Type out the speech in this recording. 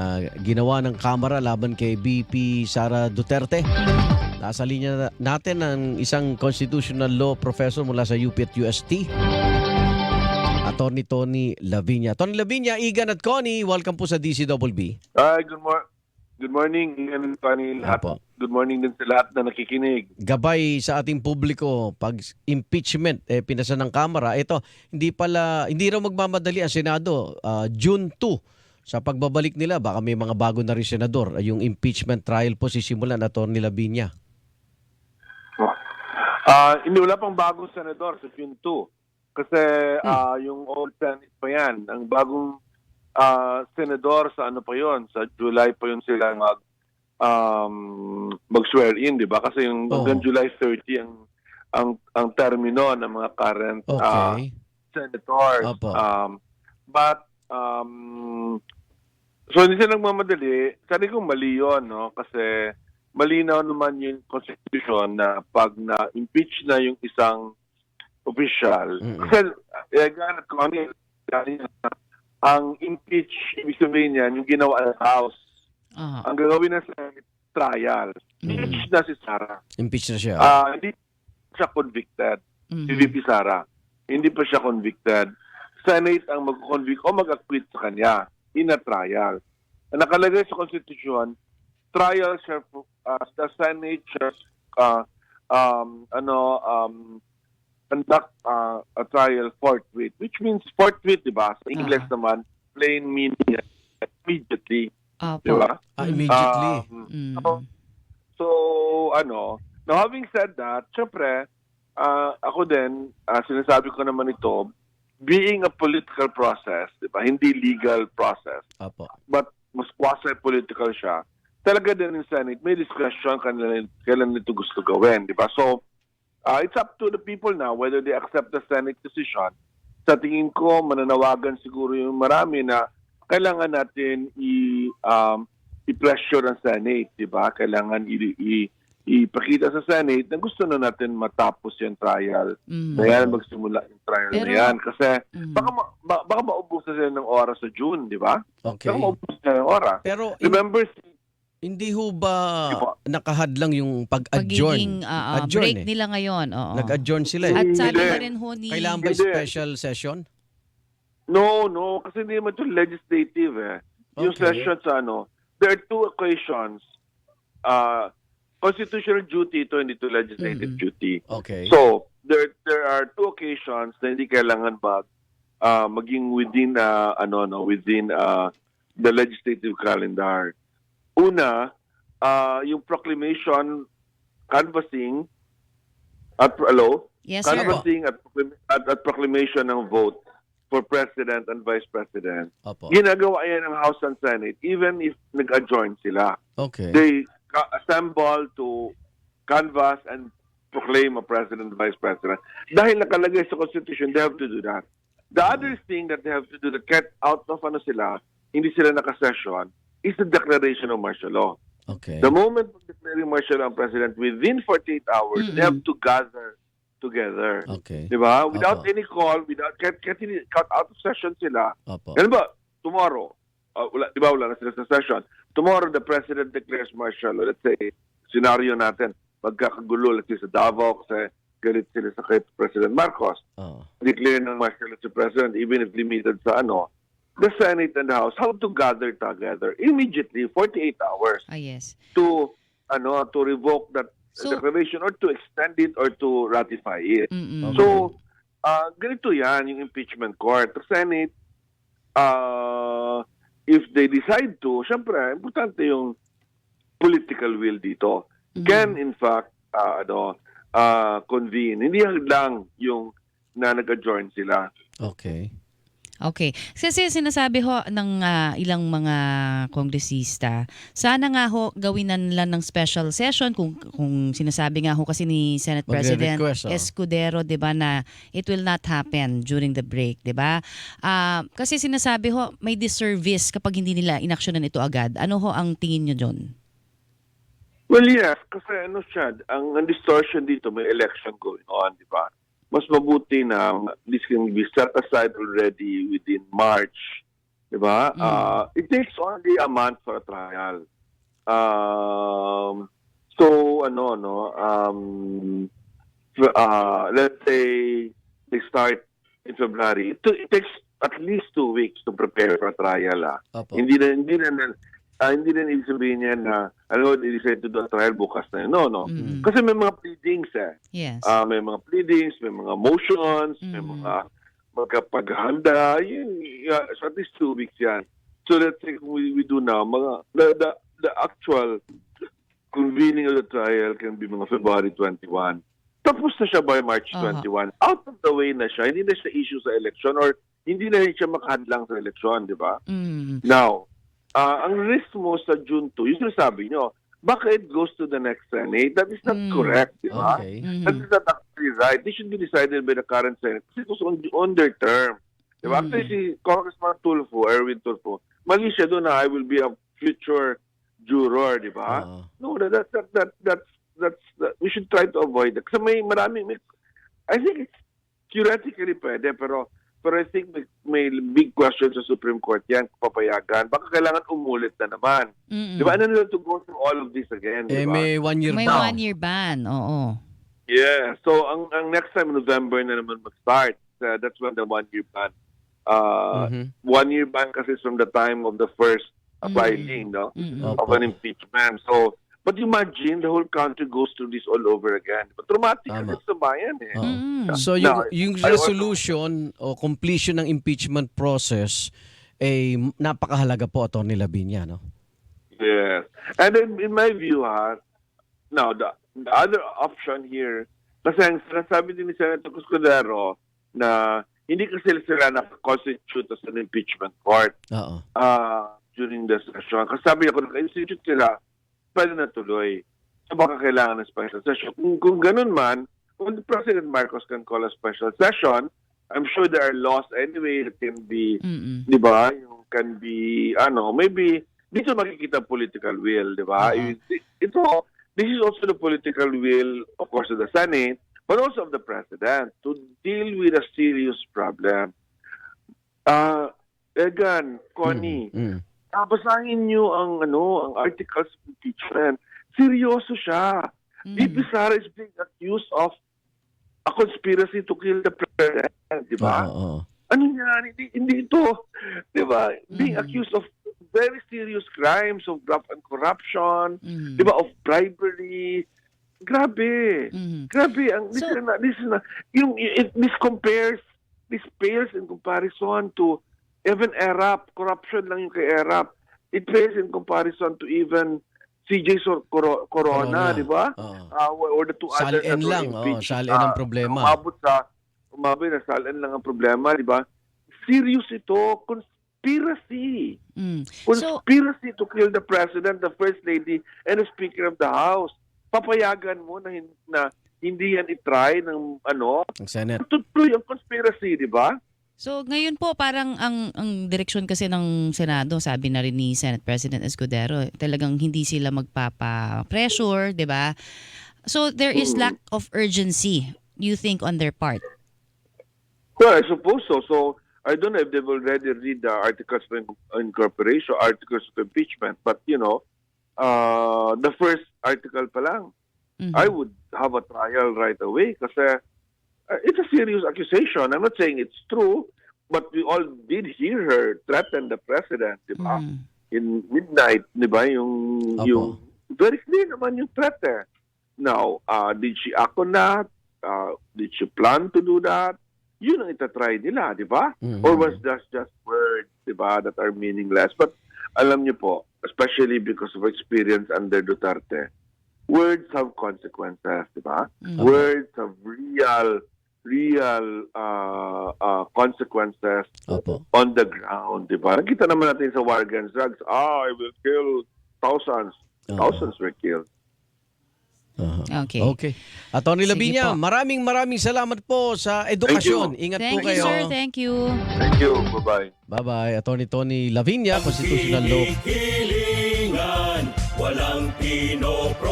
ah, ginawa ng Kamara laban kay BP Sara Duterte. Nasa linya na- natin ang isang constitutional law professor mula sa UP at UST. Attorney Tony Lavinia. Tony Lavinia, Igan at Connie, welcome po sa DCWB. Hi, good morning. Good morning, Ian and Connie. Lahat. Apo. Good morning din sa lahat na nakikinig. Gabay sa ating publiko pag impeachment eh pinasa ng Kamara. Ito, hindi pala hindi raw magmamadali ang Senado ah, June 2 sa pagbabalik nila baka may mga bago na rin senador. Yung impeachment trial po sisimulan Attorney Lavinia. Ah, hindi wala pang bagong senador sa June 2. Kasi ah, yung old Senate pa yan. Ang bagong ah, senador sa ano pa yon sa July pa yun sila mag um, mag-swear in, di ba? Kasi yung Oo. hanggang July 30 ang ang ang termino ng mga current Okay. senators. Opo. Um, but, um, so hindi sila nagmamadali. Sabi ko mali yun, no? Kasi malinaw naman yung constitution na pag na-impeach na yung isang official. Kasi, eh, ganat ko, ano ang impeach, ibig sabihin yan, yung ginawa ng House. Aha. Ang gagawin na sa trial. Mm. Impeach na si Sarah. Impeach na siya. Ah, hindi siya convicted Mhm. si VP Sara. Hindi pa siya convicted. Senate ang mag-convict o mag-acquit sa kanya in a trial. Ang nakalagay sa Constitution, trial shall, uh, the Senate shall, uh, um, ano, um, conduct uh, a trial forthwith, which means forthwith, di ba? Sa English Ah. naman, plain meaning immediately, Opo. di ba? Ah, immediately. Um, Mm. So, So, ano, now having said that, syempre, ah, ako din, ah, sinasabi ko naman ito, being a political process, di ba, hindi legal process, Opo. but mas quasi-political siya, talaga din in Senate, may discretion kailan, kailan nito gusto gawin, di ba? So, ah, it's up to the people now whether they accept the Senate decision. Sa tingin ko, mananawagan siguro yung marami na kailangan natin i um, i-pressure ang Senate, di ba? Kailangan i, i- ipakita sa Senate na gusto na natin matapos yung trial. Na yan, magsimula yung trial Pero- na yan. Kasi Mhm. baka, ma- ba- baka maubos na sila ng oras sa June, di ba? Okay. Baka maubos na ng oras. Pero Remember, hindi ho ba nakahadlang yung pag-adjourn? Pagiging ah, ah, Adjourn break eh. nila ngayon. Oo. Nag-adjourn sila eh. At sabi Hindi. pa rin ho ni... Kailangan ba special session? No, no, kasi hindi naman ito legislative eh. Yung Okay. session sa ano, there are two occasions. Uh, constitutional duty ito, hindi to legislative Mhm. duty. Okay. So, there there are two occasions na hindi kailangan mag uh, maging within uh, ano no, within uh, the legislative calendar. Una, uh, yung proclamation canvassing at hello, Yes, sir. canvassing at, at, at proclamation ng vote for President and Vice President. Opo. Ginagawa yan ng House and Senate even if nag-adjourn sila. Okay. They assemble to canvass and proclaim a President Vice President. Dahil nakalagay sa Constitution, they have to do that. The other thing that they have to do to get out of ano sila, hindi sila nakasession, is the declaration of martial law. Okay. The moment of declaring martial law ang President, within 48 hours, they have to gather together. Okay. Di ba? Without Opo. any call, without kahit, kahit cut out of session sila. Opo. Ano ba? Tomorrow, uh, wala, di ba wala na sila sa session. Tomorrow, the President declares martial law. Let's say, scenario natin, magkakagulo, let's say sa Davao, kasi galit sila sa kay President Marcos. Oh. Declare ng martial law si President, even if limited sa ano, the Senate and the House have to gather together immediately, 48 hours, Ah, yes. to ano to revoke that So- declaration or to extend it or to ratify it. Mm-mm. So, ah ganito yan, yung impeachment court. The Senate, uh, if they decide to, syempre, importante yung political will dito. Mhm. Can, in fact, ah, ano, ah, convene. Hindi lang yung na nag-adjourn sila. Okay. Okay. Kasi sinasabi ho ng ah, ilang mga kongresista, sana nga ho gawin na nila ng special session kung kung sinasabi nga ho kasi ni Senate President Magre-request, oh. Escudero, 'di ba, na it will not happen during the break, 'di ba? Ah, kasi sinasabi ho may disservice kapag hindi nila inaksyonan ito agad. Ano ho ang tingin niyo doon? Well, yes, kasi ano siya, ang, ang distortion dito, may election going on, di ba? Mas mabuti na this can be set aside already within March Di ba? Mm. Uh, it takes only a month for a trial. Um, so, ano, no, um, uh, let's say they start in February. It, it takes at least two weeks to prepare for a trial. Ah. Opo. Hindi na, hindi na, ah, hindi na ibig sabihin yan na, ano, i-decide to do a trial bukas na yun. No, no. Mm. Kasi may mga pleadings eh. Yes. Ah, may mga pleadings, may mga motions, may Mm. mga magkapaghanda. Yun, yeah, so at least two weeks yan. So let's say kung we, we do now, mga, the, the, the actual convening of the trial can be mga February 21. Tapos na siya by March Aha. 21. Out of the way na siya. Hindi na siya issue sa election or hindi na rin siya makahadlang sa election, di ba? Mm. Now, ah, ang risk mo sa June 2, yung sinasabi nyo, baka it goes to the next Senate. That is not Mm. correct, di ba? Okay. That Mhm. is not actually right. This should be decided by the current Senate kasi it was on, on their term. Di ba? Mm. Actually, si Congressman Tulfo, Erwin Tulfo, mali siya doon na I will be a future juror, di ba? Oo. No, that, that, that, that, that's, that's, that, we should try to avoid that. Kasi may maraming, may, I think it's theoretically pwede, pero pero I think may, may big question sa Supreme Court yan, papayagan. Baka kailangan umulit na naman. Mm-mm. Di ba? Ano nila to go through all of this again, Eh, di ba? may one year May pa. one-year ban. Oo. Yeah. So, ang, ang next time, November na naman mag-start. Uh, that's when the one-year ban. Uh, Mhm. One-year ban kasi is from the time of the first uh, Mm. filing, no? Mm-mm. Opo. Of an impeachment. So, but imagine the whole country goes through this all over again. But traumatic Tama. sa bayan eh. Oo. Mm-mm. So yung, Now, yung I also- resolution o completion ng impeachment process eh napakahalaga po Attorney Lavinia, no? Yes. And then, in my view, ha, now, the, the other option here, kasi ang sinasabi din ni Senator Cuscudero na hindi kasi sila nakakonstitute as an impeachment court Oo. uh, during the session. Kasi sabi niya, kung naka-institute sila, pwede na tuloy. So baka kailangan ng special session. Kung, kung ganun man, kung President Marcos can call a special session, I'm sure there are laws anyway that can be di ba? Yung can be, ano, maybe, dito makikita political will, di ba? Oo. Ito, this is also the political will, of course, of the Senate, but also of the President to deal with a serious problem. Ah, Egan, Connie, Mm, mm. Ah, basahin niyo ang, ano, ang articles of impeachment. Seryoso siya. Mm. Sara is being accused of a conspiracy to kill the President, di ba? Oo, oo. ano yan? Hindi, hindi ito. Di ba? Being Mhm. accused of very serious crimes of graft and corruption, Mm. di ba? Of bribery. Grabe. Mm. Grabe. Ang, this, So- na, this is na, yung, it, this compares, this pales in comparison to even ERAP. Corruption lang yung kay ERAP. It pales in comparison to even CJ Sor- Coro- Corona, Corona. di ba? Uh, or the two others Salin that lang, oh, salin ang Ah, problema. Umabot sa, umabot na salin lang ang problema, di ba? Serious ito, conspiracy. Mm. So, Conspiracy to kill the president, the first lady, and the speaker of the house. Papayagan mo na, na hindi yan itry ng ano, Ang Senate. tutuloy ang conspiracy, di ba? So ngayon po parang ang ang direksyon kasi ng Senado, sabi na rin ni Senate President Escudero, talagang hindi sila magpapa-pressure, 'di ba? So there is lack of urgency, you think on their part. Well, I suppose so. So, I don't know if they've already read the articles of incorporation, articles of impeachment, but you know, uh, the first article pa lang, Mhm. I would have a trial right away kasi it's a serious accusation. I'm not saying it's true, but we all did hear her threaten the president, di ba? Mm. In midnight, di ba? Yung, Opo. yung, very clear naman yung threat eh. Now, uh, did she act on that? Uh, did she plan to do that? Yun ang itatry nila, di ba? Mhm. Or was that just words, di ba, that are meaningless? But alam niyo po, especially because of experience under Duterte, words have consequences, di ba? Mm. Words have real, real uh, uh, consequences Opo. on the ground, di ba? Nakita naman natin sa war against drugs, ah, I will kill thousands. Oo. Thousands were killed. Aha. Okay. Okay. Attorney po. maraming maraming salamat po sa edukasyon. Ingat Thank po you, kayo. sir. Thank you. Thank you. Bye-bye. Bye-bye. Attorney Tony Lavinia, Constitutional Law walang pinopro